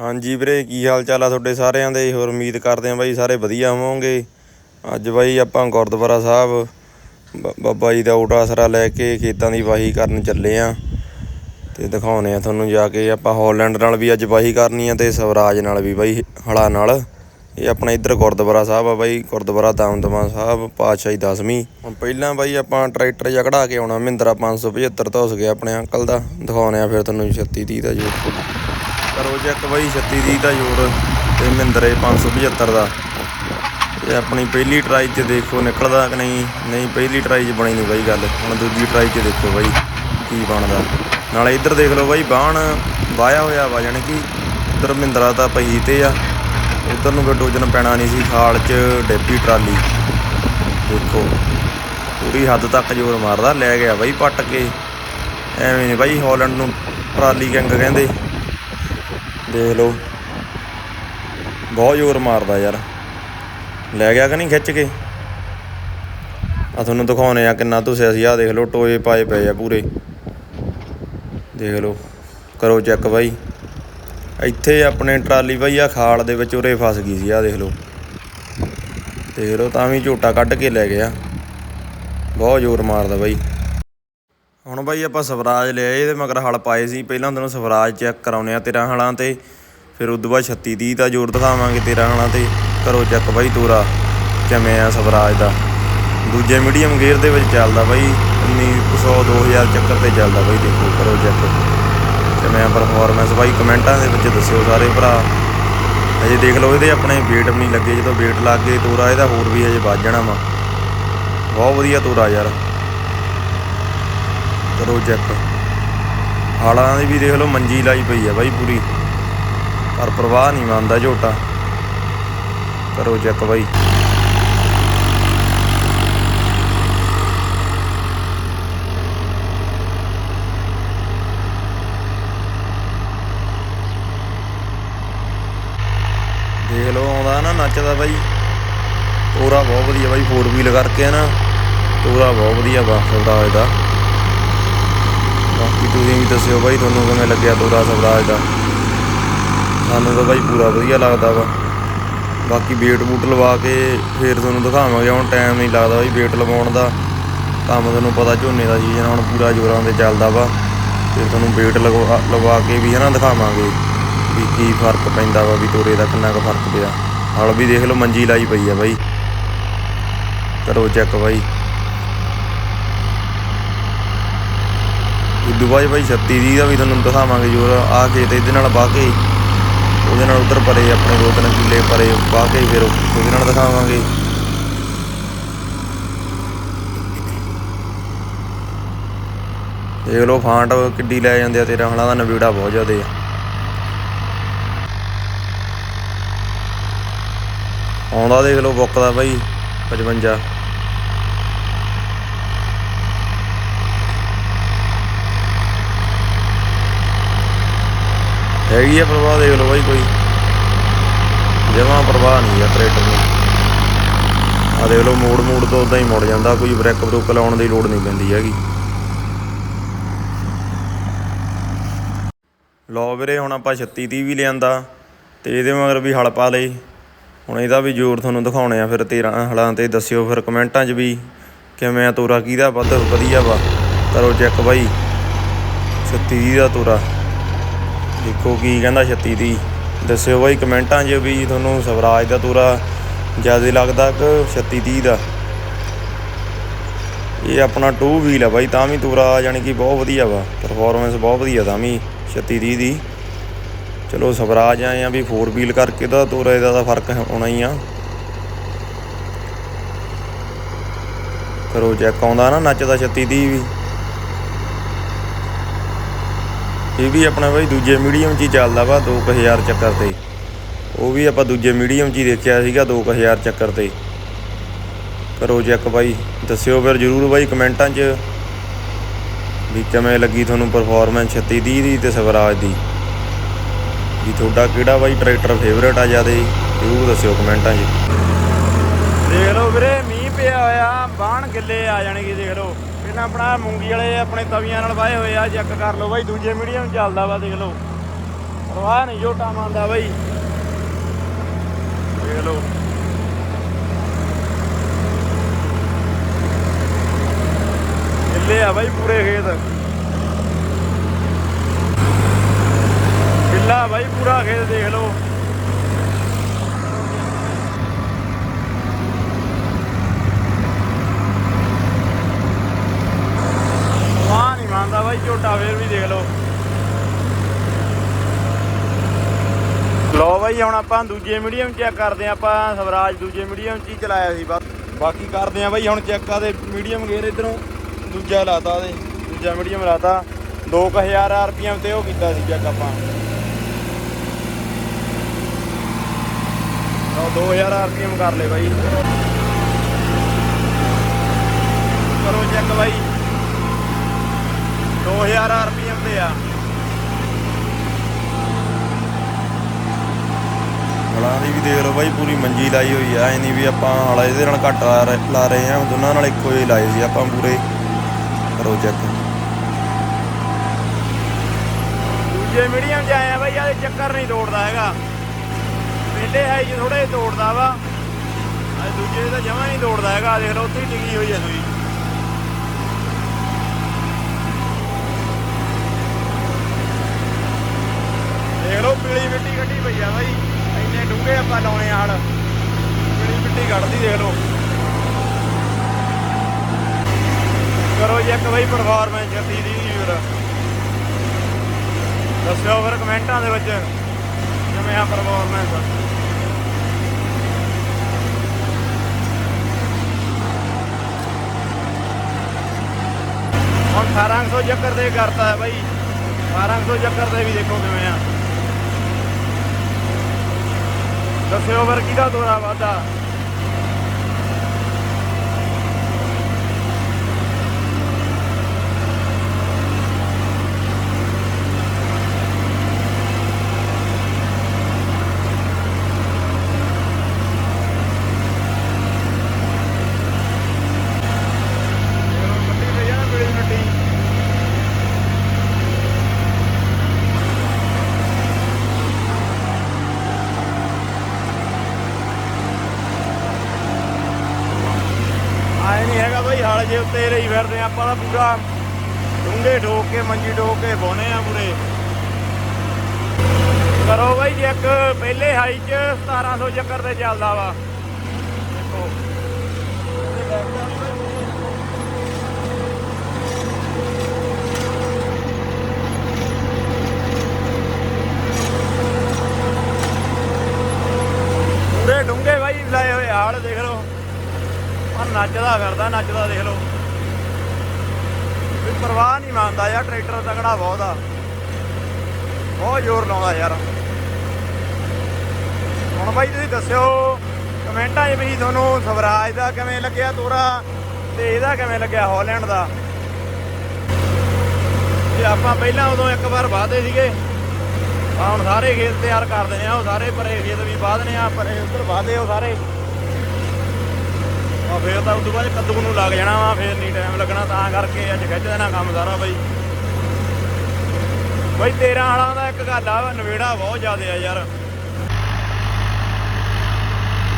ਹਾਂਜੀ ਵੀਰੇ, ਕੀ ਹਾਲ ਚਾਲ ਆ ਤੁਹਾਡੇ ਸਾਰਿਆਂ ਦੇ? ਹੋਰ ਉਮੀਦ ਕਰਦੇ ਆਂ ਬਾਈ ਸਾਰੇ ਵਧੀਆ ਹੋਵੋਗੇ। ਅੱਜ ਬਾਈ ਆਪਾਂ ਗੁਰਦੁਆਰਾ ਸਾਹਿਬ, ਬ- ਬਾਬਾ ਜੀ ਦਾ ਓਟ ਆਸਰਾ ਲੈ ਕੇ ਖੇਤਾਂ ਦੀ ਵਾਹੀ ਕਰਨ ਚੱਲੇ ਆਂ। ਤੇ ਦਿਖਾਉਨੇ ਆ ਤੁਹਾਨੂੰ ਜਾ ਕੇ, ਆਪਾਂ ਹਾਲੈਂਡ ਨਾਲ ਵੀ ਅੱਜ ਵਾਹੀ ਕਰਨੀ ਆ ਤੇ ਸਵਰਾਜ ਨਾਲ ਵੀ ਬਾਈ, ਹਲਾ ਨਾਲ। ਇਹ ਆਪਣਾ ਇੱਧਰ ਗੁਰਦੁਆਰਾ ਸਾਹਿਬ ਆ ਬਾਈ, ਗੁਰਦੁਆਰਾ ਦਮਦਮਾ ਸਾਹਿਬ, ਪਾਤਸ਼ਾਹੀ ਦਸਵੀਂ। ਹੁਣ ਪਹਿਲਾਂ ਬਾਈ ਆਪਾਂ ਟਰੈਕਟਰ ਜਿਹਾ ਕਢਾ ਕੇ ਆਉਣਾ, ਮਹਿੰਦਰਾ 575 ਤੋਂ ਉਸ ਗਿਆ ਆਪਣੇ ਅੰਕਲ ਦਾ। ਦਿਖਾਉਨੇ ਆ ਫਿਰ ਤੁਹਾਨੂੰ 36 30 ਦਾ ਜੋ ਕਰੋ ਚੈੱਕ ਬਾਈ 36 ਦੀ ਦਾ ਜੋੜ ਤੇ ਮਹਿੰਦਰੇ 575 ਦਾ। ਇਹ ਆਪਣੀ ਪਹਿਲੀ ਟਰਾਈ 'ਚ ਦੇਖੋ ਨਿਕਲਦਾ ਕਿ ਨਹੀਂ। ਨਹੀਂ, ਪਹਿਲੀ ਟਰਾਈ 'ਚ ਬਣੀ ਨਹੀਂ ਬਾਈ ਗੱਲ। ਹੁਣ ਦੂਜੀ ਟਰਾਈ 'ਚ ਦੇਖੋ ਬਾਈ ਕੀ ਬਣਦਾ। ਨਾਲੇ ਇੱਧਰ ਦੇਖ ਲਓ ਬਾਈ, ਬਾਣ ਵਾਇਆ ਹੋਇਆ ਵਾ, ਜਾਣੀ ਕਿ ਇੱਧਰ ਮਹਿੰਦਰਾ ਤਾਂ ਪਹੀ ਤੇ ਆ। ਉਧਰ ਨੂੰ ਡੋਜਨ ਪੈਣਾ ਨਹੀਂ ਸੀ ਖਾਲ 'ਚ ਡੇਪੀ ਟਰਾਲੀ। ਦੇਖੋ, ਪੂਰੀ ਹੱਦ ਤੱਕ ਜ਼ੋਰ ਮਾਰਦਾ, ਲੈ ਗਿਆ ਬਾਈ ਪੱਟ ਕੇ। ਐਵੇਂ ਨਹੀਂ ਬਾਈ, ਹਾਲੈਂਡ ਨੂੰ ਟਰਾਲੀ ਕਿੰਗ ਕਹਿੰਦੇ। ਦੇਖ ਲਓ। ਬਹੁਤ ਜ਼ੋਰ ਮਾਰਦਾ ਯਾਰ। ਲੈ ਗਿਆ ਕਿ ਨਹੀਂ ਖਿੱਚ ਕੇ? ਆ ਤੁਹਾਨੂੰ ਦਿਖਾਉਣੇ ਆ ਕਿੰਨਾ ਧੁਸਿਆ ਸੀ। ਆ ਦੇਖ ਲਓ, ਟੋਏ ਪਾਏ ਪਏ ਆ ਪੂਰੇ। ਦੇਖ ਲਓ, ਕਰੋ ਚੈੱਕ ਬਾਈ। ਇੱਥੇ ਆਪਣੇ ਟਰਾਲੀ ਬਾਈ ਆ ਖਾਲ ਦੇ ਵਿੱਚ ਉਰੇ ਫਸ ਗਈ ਸੀ ਆ ਦੇਖ ਲਓ। ਦੇਖ ਲਓ, ਤਾਂ ਵੀ ਝੋਟਾ ਕੱਢ ਕੇ ਲੈ ਗਿਆ। ਬਹੁਤ ਜ਼ੋਰ ਮਾਰਦਾ ਬਾਈ। ਹੁਣ ਬਾਈ ਆਪਾਂ ਸਵਰਾਜ ਲਿਆ ਇਹਦੇ ਮਗਰ ਹਲ ਪਾਏ ਸੀ। ਪਹਿਲਾਂ ਤੈਨੂੰ ਸਵਰਾਜ ਚੈੱਕ ਕਰਾਉਨੇ ਆ 13 ਹਲਾਂ ਤੇ। ਫਿਰ ਉਦੋਂ ਬਾਅਦ 36 30 ਦਾ ਜ਼ੋਰ ਦਿਖਾਵਾਂਗੇ 13 ਹਲਾਂ ਤੇ। ਕਰੋ ਚੈੱਕ ਬਾਈ ਤੋਰਾ, ਕਿਵੇਂ ਆ ਸਵਰਾਜ ਦਾ। ਦੂਜੇ ਮੀਡੀਅਮ ਗੇਅਰ ਦੇ ਵਿੱਚ ਚੱਲਦਾ ਬਾਈ 1900 2000 ਚੱਕਰ ਤੇ ਚੱਲਦਾ ਬਾਈ, ਦੇਖੋ ਕਰੋ ਚੈੱਕ। ਕਿਵੇਂ ਆ ਪਰਫਾਰਮੈਂਸ ਬਾਈ, ਕਮੈਂਟਾਂ ਦੇ ਵਿੱਚ ਦੱਸਿਓ ਸਾਰੇ ਭਰਾ। ਅਜੇ ਦੇਖ ਲਓ, ਇਹਦੇ ਆਪਣੇ ਵੇਟ ਵੀ ਨਹੀਂ ਲੱਗੇ, ਜਦੋਂ ਵੇਟ ਲੱਗ ਗਏ ਤੋਰਾ, ਇਹਦਾ ਹੋਰ ਵੀ ਅਜੇ ਵੱਜ ਜਾਣਾ ਵਾ। ਬਹੁਤ ਵਧੀਆ ਤੋਰਾ ਯਾਰ। ਕਰੋ ਚੈੱਕ। ਹਾਲਾਂ ਦੀ ਵੀ ਦੇਖ ਲਓ, ਮੰਜੀ ਲਾਈ ਪਈ ਆ ਬਾਈ ਪੂਰੀ। ਪਰ ਪ੍ਰਵਾਹ ਨਹੀਂ ਮੰਨਦਾ ਝੋਟਾ। ਕਰੋ ਚੈੱਕ ਬਾਈ। ਦੇਖ ਲਓ, ਆਉਂਦਾ ਨਾ, ਨੱਚਦਾ ਬਾਈ। ਤੋਰਾ ਬਹੁਤ ਵਧੀਆ ਬਾਈ 4 ਵੀਲ ਕਰਕੇ ਨਾ। ਤੋਰਾ ਬਹੁਤ ਵਧੀਆ ਵਾ ਸਵਰਾਜ ਦਾ ਬਾਕੀ ਤੁਸੀਂ ਵੀ ਦੱਸਿਓ ਬਾਈ ਤੁਹਾਨੂੰ ਕਿਵੇਂ ਲੱਗਿਆ ਤੋਰਾ ਸਵਰਾਜ ਦਾ। ਸਾਨੂੰ ਤਾਂ ਬਾਈ ਪੂਰਾ ਵਧੀਆ ਲੱਗਦਾ ਵਾ। ਬਾਕੀ ਵੇਟ ਬੂਟ ਲਵਾ ਕੇ ਫੇਰ ਤੁਹਾਨੂੰ ਦਿਖਾਵਾਂਗੇ। ਹੁਣ ਟਾਈਮ ਨਹੀਂ ਲੱਗਦਾ ਬਾਈ ਵੇਟ ਲਵਾਉਣ ਦਾ। ਕੰਮ ਤੁਹਾਨੂੰ ਪਤਾ ਝੋਨੇ ਦਾ ਸੀਜ਼ਨ ਹੁਣ ਪੂਰਾ ਜੋਰਾਂ ਤੇ ਚੱਲਦਾ ਵਾ। ਫਿਰ ਤੁਹਾਨੂੰ ਵੇਟ ਲਗਵਾ, ਲਵਾ ਕੇ ਵੀ ਹਨਾ ਦਿਖਾਵਾਂਗੇ। ਵੀ ਕੀ ਫ਼ਰਕ ਪੈਂਦਾ ਵਾ, ਵੀ ਤੋਰੇ ਦਾ ਕਿੰਨਾ ਕੁ ਫ਼ਰਕ ਪਿਆ। ਹਲ ਵੀ ਦੇਖ ਲਓ, ਮੰਜੀ ਲਾਈ ਪਈ ਆ ਬਾਈ। ਕਰੋ ਚੈੱਕ ਬਾਈ। ਉਦੋਂ ਬਾਅਦ 36 ਦੀ ਦਾ ਵੀ ਤੁਹਾਨੂੰ ਦਿਖਾਵਾਂਗੇ ਜੋਰ ਆ ਕੇ ਤੇ ਇਹਦੇ ਨਾਲ ਵਾਹ ਕੇ ਉਹਦੇ ਨਾਲ ਉਧਰ ਪਰੇ, ਆਪਣੇ ਦੋ ਤਿੰਨ ਕਿੱਲੇ ਪਰੇ ਵਾਹ ਕੇ ਫਿਰ ਉਹਦੇ ਨਾਲ ਦਿਖਾਵਾਂਗੇ। ਦੇਖ ਲਓ, ਫਾਂਟ ਕਿੱਡੀ ਲੈ ਜਾਂਦੇ ਆ, ਤੇਰਾ ਹਣਾ ਦਾ ਨਵੀੜਾ ਬਹੁਤ ਜ਼ਿਆਦਾ ਆ। ਆਉਂਦਾ ਦੇਖ ਲਓ, ਬੁੱਕ ਦਾ ਬਾਈ 55 ਹੈਗੀ ਆ ਪ੍ਰਵਾਹ, ਦੇਖ ਲਓ ਬਾਈ ਕੋਈ। ਜਮਾ ਪ੍ਰਵਾਹ ਨਹੀਂ ਆ ਟਰੈਕਟਰ ਨੂੰ ਆ ਦੇਖ ਲਓ, ਮੋੜ ਮੋੜ ਤੋਂ ਉਦਾਂ ਹੀ ਮੁੜ ਜਾਂਦਾ, ਕੋਈ ਬ੍ਰੇਕ ਬਰੂਕ ਲਾਉਣ ਦੀ ਲੋੜ ਨਹੀਂ ਪੈਂਦੀ ਹੈਗੀ। ਲਓ ਵੀਰੇ, ਹੁਣ ਆਪਾਂ 36 30 ਵੀ ਲਿਆਂਦਾ, ਤੇ ਇਹਦੇ ਮਗਰ ਵੀ ਹਲ ਪਾ ਲਏ। ਹੁਣ ਇਹਦਾ ਵੀ ਜ਼ੋਰ ਤੁਹਾਨੂੰ ਦਿਖਾਉਣੇ ਆ ਫਿਰ 13 ਹਲਾਂ ਤੇ, ਦੱਸਿਓ ਫਿਰ ਕਮੈਂਟਾਂ 'ਚ ਵੀ ਕਿਵੇਂ ਆ ਤੋਰਾ, ਕਿਹਦਾ ਵੱਧ ਵਧੀਆ ਵਾ। ਕਰੋ ਚੈੱਕ ਬਾਈ। 36 30 ਦਾ ਤੋਰਾ। ਦੇਖੋ ਕੀ ਕਹਿੰਦਾ 36 ਦੀ। ਦੱਸਿਓ ਬਾਈ ਕਮੈਂਟਾਂ 'ਚ ਵੀ ਤੁਹਾਨੂੰ ਸਵਰਾਜ ਦਾ ਤੋਰਾ ਜ਼ਿਆਦਾ ਲੱਗਦਾ ਕਿ 36 30 ਦਾ। ਇਹ ਆਪਣਾ 2 ਵੀਲ ਆ ਬਾਈ, ਤਾਂ ਵੀ ਤੋਰਾ ਯਾਨੀ ਕਿ ਬਹੁਤ ਵਧੀਆ ਵਾ। ਪਰਫਾਰਮੈਂਸ ਬਹੁਤ ਵਧੀਆ ਤਾਂ ਵੀ 36 30 ਦੀ। ਚਲੋ ਸਵਰਾਜ ਆਏ ਆ ਵੀ 4 ਵੀਲ ਕਰਕੇ ਤਾਂ ਤੋਰਾ ਇਹਦਾ ਤਾਂ ਫ਼ਰਕ ਹੋਣਾ ਹੀ ਆ। ਕਰੋ ਚੈੱਕ ਆਉਂਦਾ ਨਾ ਨੱਚਦਾ 36 30 ਵੀ। ਇਹ ਵੀ ਆਪਣਾ ਬਾਈ ਦੂਜੇ ਮੀਡੀਅਮ 'ਚ ਹੀ ਚੱਲਦਾ ਵਾ 2000 ਚੱਕਰ ਤੇ। ਉਹ ਵੀ ਆਪਾਂ ਦੂਜੇ ਮੀਡੀਅਮ 'ਚ ਹੀ ਦੇਖਿਆ ਸੀਗਾ 2000 ਚੱਕਰ ਤੇ। ਕਰੋ ਚੈੱਕ ਬਾਈ, ਦੱਸਿਓ ਫਿਰ ਜਰੂਰ ਬਾਈ ਕਮੈਂਟਾਂ 'ਚ ਵੀ ਕਿਵੇਂ ਲੱਗੀ ਤੁਹਾਨੂੰ ਪਰਫਾਰਮੈਂਸ 36 30 ਦੀ ਤੇ ਸਵਰਾਜ ਦੀ। ਵੀ ਤੁਹਾਡਾ ਕਿਹੜਾ ਬਾਈ ਟਰੈਕਟਰ ਫੇਵਰੇਟ ਆ ਜਿਆਦੇ, ਜਰੂਰ ਦੱਸਿਓ ਕਮੈਂਟਾਂ 'ਚ। ਦੇਖ ਲਓ ਵੀਰੇ, ਮੀਂਹ ਪਿਆ ਹੋਇਆ, ਬਾਣ ਗਿੱਲੇ ਆ ਜਾਣਗੇ, ਦੇਖ ਲਓ। ਇਹਨਾਂ ਆਪਣਾ ਮੂੰਗੀ ਵਾਲੇ ਆਪਣੇ ਤਵੀਆਂ ਨਾਲ ਵਾਏ ਹੋਏ ਆ ਚੈੱਕ ਕਰ ਲਓ ਬਾਈ, ਦੂਜੇ ਮੀਡੀਅਮ ਚੱਲਦਾ ਵਾ, ਦੇਖ ਲਓ। ਪਰਵਾਹ ਨਹੀਂ ਝੋਟਾ ਮੰਨਦਾ ਬਾਈ। ਦੇਖ ਲਓ। ਗਿੱਲੇ ਆ ਬਾਈ ਪੂਰੇ ਖੇਤ। ਗਿੱਲਾ ਬਾਈ ਪੂਰਾ ਖੇਤ, ਦੇਖ ਲਓ ਵਾਹ ਨਹੀਂ ਮੰਨਦਾ ਬਾਈ ਝੋਟਾ ਫੇਰ ਵੀ ਦੇਖ ਲਓ ਲੋ ਬਾਈ, ਹੁਣ ਆਪਾਂ ਦੂਜੇ ਮੀਡੀਅਮ ਚੈੱਕ ਕਰਦੇ ਆਂ ਆਪਾਂ ਸਵਰਾਜ ਦੂਜੇ ਮੀਡੀਅਮ ਚ ਹੀ ਚਲਾਇਆ ਸੀ ਬਸ। ਬਾਕੀ ਕਰਦੇ ਆਂ ਬਾਈ, ਹੁਣ ਚੈੱਕ ਆਦੇ ਮੀਡੀਅਮ ਗੇਅਰ ਇਧਰੋਂ, ਦੂਜਾ ਲਾਤਾ ਦੇ ਦੂਜਾ ਮੀਡੀਅਮ ਲਾਤਾ। 2000 ਆਰਪੀਐਮ ਤੇ ਉਹ ਕੀਤਾ ਸੀ ਚੈੱਕ ਆਪਾਂ। ਲਓ 2000 ਆਰਪੀਐਮ ਕਰ ਲੈ ਬਾਈ। ਕਰੋ ਚੈੱਕ ਬਾਈ। 2000 ਆਰਪੀਐਮ ਤੇ ਆ। ਹਲਾਂ ਦੀ ਵੀ ਦੇਖ ਲਓ ਬਾਈ, ਪੂਰੀ ਮੰਜੀ ਲਾਈ ਹੋਈ ਆ, ਐ ਨਹੀਂ ਵੀ ਆਪਾਂ ਹਲਾ ਇਹਦੇ ਨਾਲ ਘੱਟ ਲਾ ਰਹੇ- ਆ, ਦੋਨਾਂ ਨਾਲ ਇੱਕੋ ਜਿਹੇ ਲਾਏ ਸੀ ਆਪਾਂ ਪੂਰੇ ਕਰੋ ਚੈੱਕ ਦੂਜੇ ਮੀਡੀਅਮ 'ਚ ਆਇਆ ਬਾਈ ਆਦੇ ਚੱਕਰ ਨਹੀਂ ਤੋੜਦਾ ਹੈਗਾ। ਪਹਿਲੇ ਹਾਈ 'ਚ ਥੋੜੇ ਤੋੜਦਾ ਵਾ। ਅੱਜ ਦੂਜੇ 'ਚ ਜਮਾ ਨਹੀਂ ਤੋੜਦਾ ਹੈਗਾ ਦੇਖ ਲਓ, ਉੱਥੇ ਹੀ ਟਿਕੀ ਹੋਈ ਹੈ ਸੂਈ। ਦੇਖ ਲਓ, ਪੀਲੀ ਮਿੱਟੀ ਕੱਢੀ ਪਈ ਆ ਬਾਈ। ਇੰਨੇ ਡੂੰਘੇ ਆਪਾਂ ਲਾਉਣੇ ਹਲ ਪੀਲੀ ਮਿੱਟੀ ਕੱਢਦੀ ਦੇਖ ਲਓ। ਕਰੋ ਜੀ ਇੱਕ ਬਾਈ ਪਰਫਾਰਮੈਂਸ ਜੱਤੀ ਦੀ ਵੀਰ ਦੱਸਿਓ ਫਿਰ ਕਮੈਂਟਾਂ ਦੇ ਵਿੱਚ ਕਿਵੇਂ ਆ ਪਰਫਾਰਮੈਂਸ ਹੁਣ 1800 ਚੱਕਰ ਦੇ ਕਰਤਾ ਹੈ ਬਾਈ। 1800 ਚੱਕਰ ਦੇ ਵੀ ਦੇਖੋ ਕਿਵੇਂ ਆ। ਦੱਸਿਓ ਫਿਰ ਕਿਹਦਾ ਦੌਰਾ ਵਾਦਾ ਮਿੱਟੀ ਪਈ ਆ ਨਾ ਪੀਲੀ ਮਿੱਟੀ ਆਏ ਨਹੀਂ ਹੈਗਾ ਉੱਤੇ ਰਹੀ ਫਿਰਦੇ ਆ, ਆਪਾਂ ਤਾਂ ਪੂਰਾ। ਡੂੰਘੇ ਠੋਕ ਕੇ ਮੰਜੀ ਠੋਕ ਕੇ ਬੋਨੇ ਆ ਪੂਰੇ। ਕਰੋ ਬਾਈ ਜੀ ਇੱਕ ਪਹਿਲੇ ਹਾਈ ਚ 1700 ਚੱਕਰ ਤੇ ਚੱਲਦਾ ਵਾ ਦੇਖੋ ਪੂਰੇ ਡੂੰਘੇ ਬਾਈ ਲਾਏ ਹੋਏ ਹਾਲ ਦੇਖ ਲਓ ਆ ਫਿਰਦਾ, ਨੱਚਦਾ ਦੇਖ ਲਓ। ਵੀ ਪਰਵਾਹ ਨਹੀਂ ਮੰਨਦਾ ਯਾਰ, ਟਰੈਕਟਰ ਤਕੜਾ ਬਹੁਤ ਆ। ਬਹੁਤ ਜ਼ੋਰ ਲਾਉਂਦਾ ਯਾਰ। ਹੁਣ ਬਾਈ ਤੁਸੀਂ ਦੱਸਿਓ, ਕਮੈਂਟਾਂ 'ਚ ਵੀ ਤੁਹਾਨੂੰ ਸਵਰਾਜ ਦਾ ਕਿਵੇਂ ਲੱਗਿਆ ਤੋਰਾ ਤੇ ਇਹਦਾ ਕਿਵੇਂ ਲੱਗਿਆ ਹਾਲੈਂਡ ਦਾ? ਤੇ ਆਪਾਂ ਪਹਿਲਾਂ ਉਦੋਂ ਇੱਕ ਵਾਰ ਵਾਦੇ ਸੀਗੇ ਹੁਣ ਸਾਰੇ ਖੇਤ ਤਿਆਰ ਕਰਦੇ ਆ, ਉਹ ਸਾਰੇ ਪਰੇ ਖੇਤ ਵੀ ਵਾਧਨੇ ਆ ਪਰੇ ਉੱਧਰ ਵਾਦੇ ਉਹ ਸਾਰੇ। ਆ ਫੇਰ ਤਾਂ ਉਦੋਂ ਬਾਅਦ ਕੱਦੂ ਨੂੰ ਲੱਗ ਜਾਣਾ ਵਾ, ਫੇਰ ਨਹੀਂ ਟਾਈਮ ਲੱਗਣਾ, ਤਾਂ ਕਰਕੇ ਅੱਜ ਖਿੱਚ ਦੇਣਾ ਕੰਮ ਸਾਰਾ ਬਾਈ। ਬਾਈ 13 ਵਾਲਾਂ ਦਾ ਇੱਕ ਗੱਲ ਆ ਨਵੇੜਾ ਬਹੁਤ ਜ਼ਿਆਦਾ ਆ ਯਾਰ।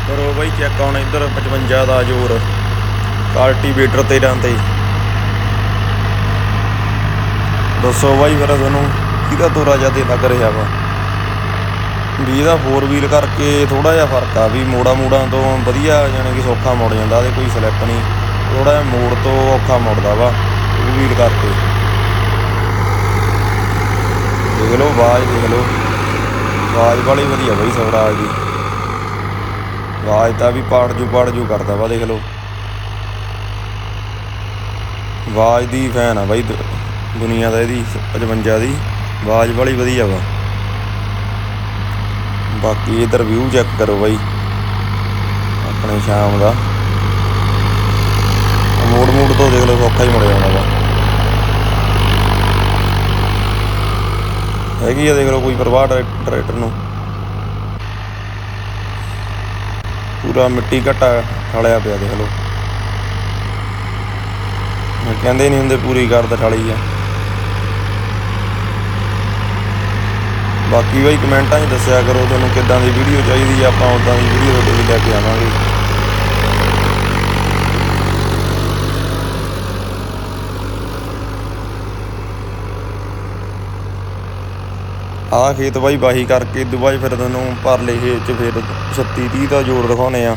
ਕਰੋ ਬਾਈ ਚੈੱਕ ਆਉਣ ਇੱਧਰ 55 ਦਾ ਜ਼ੋਰ ਕਲਟੀਵੇਟਰ 13 ਤੇ। ਦੱਸੋ ਬਾਈ ਫਿਰ ਤੁਹਾਨੂੰ ਕਿਹਦਾ ਤੋਰਾ ਜ਼ਿਆਦਾ ਲੱਗ ਰਿਹਾ ਵਾ? ਵੀ ਇਹਦਾ ਫੋਰ ਵੀਲ ਕਰਕੇ ਥੋੜਾ ਜਿਹਾ ਫ਼ਰਕ ਆ ਵੀ ਮੋੜਾ ਮੋੜਾਂ ਤੋਂ ਵਧੀਆ ਜਾਣੀ ਕਿ ਸੌਖਾ ਮੁੜ ਜਾਂਦਾ ਇਹਦੇ ਕੋਈ ਸਲਿੱਪ ਨਹੀਂ। ਥੋੜਾ ਜਿਹਾ ਮੋੜ ਤੋਂ ਔਖਾ ਮੁੜਦਾ ਵਾ, ਉਹ ਵੀਲ ਕਰਕੇ। ਦੇਖ ਲਓ, ਆਵਾਜ਼ ਦੇਖ ਲਓ। ਆਵਾਜ਼ ਵਾਲੀ ਵਧੀਆ ਬਾਈ ਸਵਰਾਜ ਦੀ। ਆਵਾਜ਼ ਤਾਂ ਵੀ ਪਾੜ ਜੂ ਪਾੜ ਜੂ ਕਰਦਾ ਵਾ, ਦੇਖ ਲਓ। ਆਵਾਜ਼ ਦੀ ਫੈਨ ਆ ਬਾਈ ਦੁਨੀਆ ਦਾ ਇਹਦੀ 55 ਦੀ। ਆਵਾਜ਼ ਵਾਲੀ ਵਧੀਆ ਵਾ। ਬਾਕੀ ਇਧਰ ਵਿਊ ਚੈੱਕ ਕਰੋ ਬਾਈ। ਆਪਣੇ ਸ਼ਾਮ ਦਾ। ਮੋੜ ਮੋੜ ਤੋਂ ਦੇਖ ਲਓ, ਸੌਖਾ ਹੀ ਮੁੜ ਜਾਣਾ ਵਾ। ਹੈਗੀ ਆ ਦੇਖ ਲਓ ਕੋਈ ਪਰਵਾਹ ਟਰੈਕਟਰ ਨੂੰ। ਪੂਰਾ ਮਿੱਟੀ ਘਟਾ ਠਾਲਿਆ ਪਿਆ ਦੇਖ ਲਓ। ਕਹਿੰਦੇ ਨਹੀਂ ਹੁੰਦੇ ਪੂਰੀ ਗਰਦ ਠਾਲੀ ਆ। ਬਾਕੀ ਬਾਈ ਕਮੈਂਟਾਂ 'ਚ ਦੱਸਿਆ ਕਰੋ ਤੁਹਾਨੂੰ ਕਿੱਦਾਂ ਦੀ ਵੀਡੀਓ ਚਾਹੀਦੀ ਆ, ਆਪਾਂ ਉਦਾਂ ਦੀ ਵੀਡੀਓ ਤੁਹਾਡੇ ਲਈ ਲੈ ਕੇ ਆਵਾਂਗੇ। ਆਹ ਖੇਤ ਬਾਈ ਵਾਹੀ ਕਰਕੇ ਇਦੋਂ ਫਿਰ ਤੁਹਾਨੂੰ ਪਰਲੇ ਖੇਤ 'ਚ ਫਿਰ 36 30 ਦਾ ਜੋੜ ਦਿਖਾਉਣੇ ਆ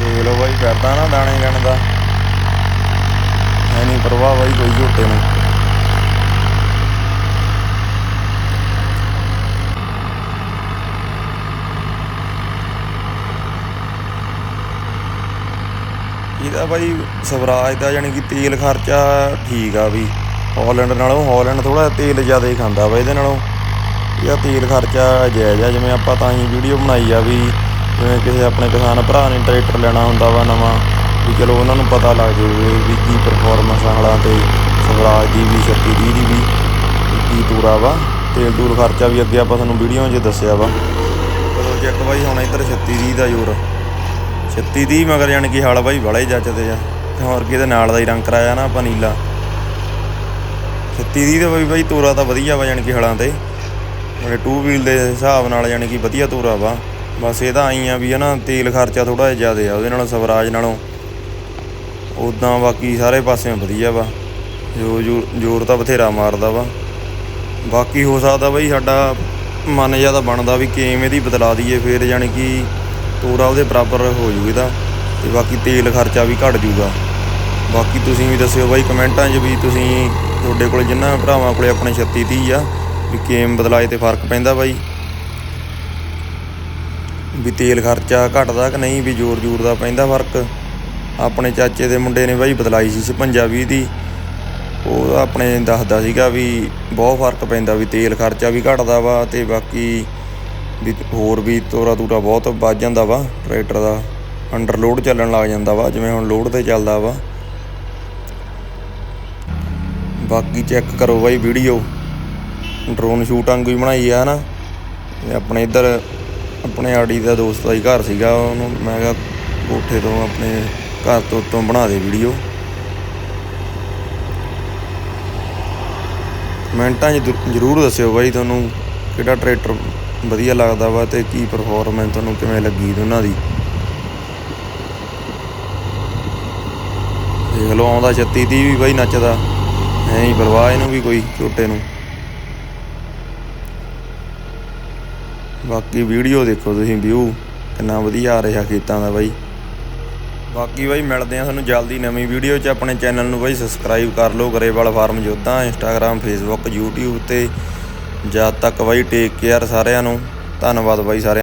ਦੇਖ ਲਓ ਬਾਈ ਕਰਦਾ ਨਾ ਦਾਣੇ ਗਣ ਦਾ ਹੈ ਨਹੀਂ ਪਰਵਾਹ ਬਾਈ ਕੋਈ ਝੋਟੇ ਨੂੰ ਇਹਦਾ ਬਾਈ ਸਵਰਾਜ ਦਾ ਯਾਨੀ ਕਿ ਤੇਲ ਖਰਚਾ ਠੀਕ ਆ ਵੀ। ਹਾਲੈਂਡ ਨਾਲੋਂ ਹਾਲੈਂਡ ਥੋੜਾ ਤੇਲ ਜ਼ਿਆਦਾ ਹੀ ਖਾਂਦਾ ਵਾ ਇਹਦੇ ਨਾਲੋਂ। ਇਹਦਾ ਤੇਲ ਖਰਚਾ ਜਾਇਜ਼ ਆ, ਜਿਵੇਂ ਆਪਾਂ ਤਾਂ ਹੀ ਵੀਡੀਓ ਬਣਾਈ ਆ ਵੀ ਜਿਵੇਂ ਕਿਸੇ ਆਪਣੇ ਕਿਸਾਨ ਭਰਾ ਨੇ ਟਰੈਕਟਰ ਲੈਣਾ ਹੁੰਦਾ ਵਾ ਨਵਾਂ, ਵੀ ਚਲੋ ਉਹਨਾਂ ਨੂੰ ਪਤਾ ਲੱਗ ਜਾਵੇ ਵੀ ਕੀ ਪਰਫਾਰਮੈਂਸ ਆ ਹਲਾਂ ਤੇ, ਸਵਰਾਜ ਦੀ ਵੀ 36 ਦੀ ਦੀ ਵੀ ਕੀ ਤੂਰਾ ਵਾ। ਤੇਲ ਤੂਲ ਖਰਚਾ ਵੀ ਅੱਗੇ ਆਪਾਂ ਤੁਹਾਨੂੰ ਵੀਡੀਓ 'ਚ ਦੱਸਿਆ ਵਾ। ਚਲੋ ਚੈੱਕ ਬਾਈ, ਹੁਣ ਇੱਧਰ 36 ਦੀ ਦਾ ਜ਼ੋਰ। 36 ਦੀ ਮਗਰ ਜਾਣੀ ਕਿ ਹਲ ਬਾਈ ਬੜਾ ਹੀ ਜੱਜਦੇ ਆ। ਤੇ ਹੋਰ ਕਿਹਦੇ ਨਾਲ ਦਾ ਹੀ ਰੰਗ ਕਰਾਇਆ ਨਾ ਆਪਾਂ ਨੀਲਾ। 36 ਦੀ ਤੇ ਬਾਈ ਬਾਈ ਤੂਰਾ ਤਾਂ ਵਧੀਆ ਵਾ ਜਾਣੀ ਕਿ ਹਲਾਂ ਤੇ। ਉਹਨੇ ਟੂ ਵੀਲ ਦੇ ਹਿਸਾਬ ਨਾਲ ਜਾਣੀ ਕਿ ਵਧੀਆ ਤੂਰਾ ਵਾ। ਬਸ ਇਹ ਤਾਂ ਆਈ ਆ ਵੀ ਹਨਾ ਤੇਲ ਖਰਚਾ ਥੋੜਾ ਜਿਹਾ ਜ਼ਿਆਦਾ ਆ, ਉਹਦੇ ਨਾਲੋਂ ਸਵਰਾਜ ਨਾਲੋਂ। ਉਦਾਂ ਬਾਕੀ ਸਾਰੇ ਪਾਸਿਓਂ ਵਧੀਆ ਵਾ। ਜੋ ਜੋ ਜ਼ੋਰ ਤਾਂ ਬਥੇਰਾ ਮਾਰਦਾ ਵਾ। ਬਾਕੀ ਹੋ ਸਕਦਾ ਬਈ ਸਾਡਾ ਮਨ ਜ਼ਿਆਦਾ ਬਣਦਾ ਵੀ ਕਿਵੇਂ ਦੀ ਬਦਲਾ ਦਈਏ, ਫਿਰ ਜਾਣੀ ਕਿ ਤੋਰਾ ਉਹਦੇ ਬਰਾਬਰ ਹੋ ਜੂ ਇਹਦਾ। ਤੇ ਬਾਕੀ ਤੇਲ ਖਰਚਾ ਵੀ ਘਟ ਜੂਗਾ। ਬਾਕੀ ਤੁਸੀਂ ਵੀ ਦੱਸਿਓ ਬਾਈ ਕਮੈਂਟਾਂ 'ਚ ਵੀ ਤੁਸੀਂ ਤੁਹਾਡੇ ਕੋਲ ਜਿੰਨਾ ਭਰਾਵਾਂ ਕੋਲੇ ਆਪਣੇ 36 30 ਆ, ਵੀ ਕੇਮ ਬਦਲਾਏ ਤੇ ਫ਼ਰਕ ਪੈਂਦਾ ਬਾਈ। ਵੀ ਤੇਲ ਖਰਚਾ ਘਟਦਾ ਕਿ ਨਹੀਂ, ਵੀ ਜ਼ੋਰ ਜ਼ੋਰ ਦਾ ਪੈਂਦਾ ਫ਼ਰਕ। ਆਪਣੇ ਚਾਚੇ ਦੇ ਮੁੰਡੇ ਨੇ ਬਾਈ ਬਦਲਾਈ ਸੀ 56 20 ਦੀ। ਉਹ ਆਪਣੇ ਦੱਸਦਾ ਸੀਗਾ ਵੀ ਬਹੁਤ ਫ਼ਰਕ ਪੈਂਦਾ ਵੀ ਤੇਲ ਖਰਚਾ ਵੀ ਘਟਦਾ ਵਾ ਤੇ ਬਾਕੀ ਵੀ ਹੋਰ ਵੀ ਤੋਰਾ ਤੂਰਾ ਬਹੁਤ ਵੱਜ ਜਾਂਦਾ ਵਾ, ਟਰੈਕਟਰ ਦਾ। ਅੰਡਰ ਲੋਡ ਚੱਲਣ ਲੱਗ ਜਾਂਦਾ ਵਾ, ਜਿਵੇਂ ਹੁਣ ਲੋਡ ਤੇ ਚੱਲਦਾ ਵਾ। ਬਾਕੀ ਚੈੱਕ ਕਰੋ ਬਾਈ ਵੀਡੀਓ। ਡਰੋਨ ਸ਼ੂਟ ਵਾਂਗੂ ਹੀ ਬਣਾਈ ਆ ਨਾ ਤੇ ਆਪਣੇ ਇੱਧਰ, ਆਪਣੇ ਆੜੀ ਦਾ ਦੋਸਤ ਦਾ ਹੀ ਘਰ ਸੀਗਾ, ਉਹਨੂੰ ਮੈਂ ਕਿਹਾ ਕੋਠੇ ਤੋਂ ਆਪਣੇ ਘਰ ਤੋਂ ਉੱਤੋਂ ਬਣਾ ਦੇ ਵੀਡੀਓ। ਕਮੈਂਟਾਂ 'ਚ ਜ਼ਰੂਰ ਦੱਸਿਓ ਬਾਈ ਤੁਹਾਨੂੰ ਕਿਹੜਾ ਟਰੈਕਟਰ ਵਧੀਆ ਲੱਗਦਾ ਵਾ ਤੇ ਕੀ ਪਰਫਾਰਮੈਂਸ ਤੁਹਾਨੂੰ ਕਿਵੇਂ ਲੱਗੀ ਦੋਨਾਂ ਦੀ? ਦੇਖ ਲਓ, ਆਉਂਦਾ 36 ਦੀ ਵੀ ਬਾਈ ਨੱਚਦਾ। ਐ ਨਹੀਂ ਪਰਵਾਹ ਇਹਨੂੰ ਵੀ ਕੋਈ ਝੋਟੇ ਨੂੰ। ਬਾਕੀ ਵੀਡੀਓ ਦੇਖੋ ਤੁਸੀਂ ਵਿਊ, ਕਿੰਨਾ ਵਧੀਆ ਆ ਰਿਹਾ ਖੇਤਾਂ ਦਾ ਬਾਈ। ਬਾਕੀ ਬਾਈ ਮਿਲਦੇ ਆ ਤੁਹਾਨੂੰ ਜਲਦੀ ਨਵੀਂ ਵੀਡੀਓ 'ਚ। ਆਪਣੇ ਚੈਨਲ ਨੂੰ ਬਾਈ ਸਬਸਕ੍ਰਾਈਬ ਕਰ ਲਓ, Grewal farm Jodha Instagram Facebook YouTube ਤੇ। ਜਦ ਤੱਕ ਬਾਈ ਟੇਕ ਕੇਅਰ ਸਾਰਿਆਂ ਨੂੰ। ਧੰਨਵਾਦ ਬਾਈ ਸਾਰਿਆਂ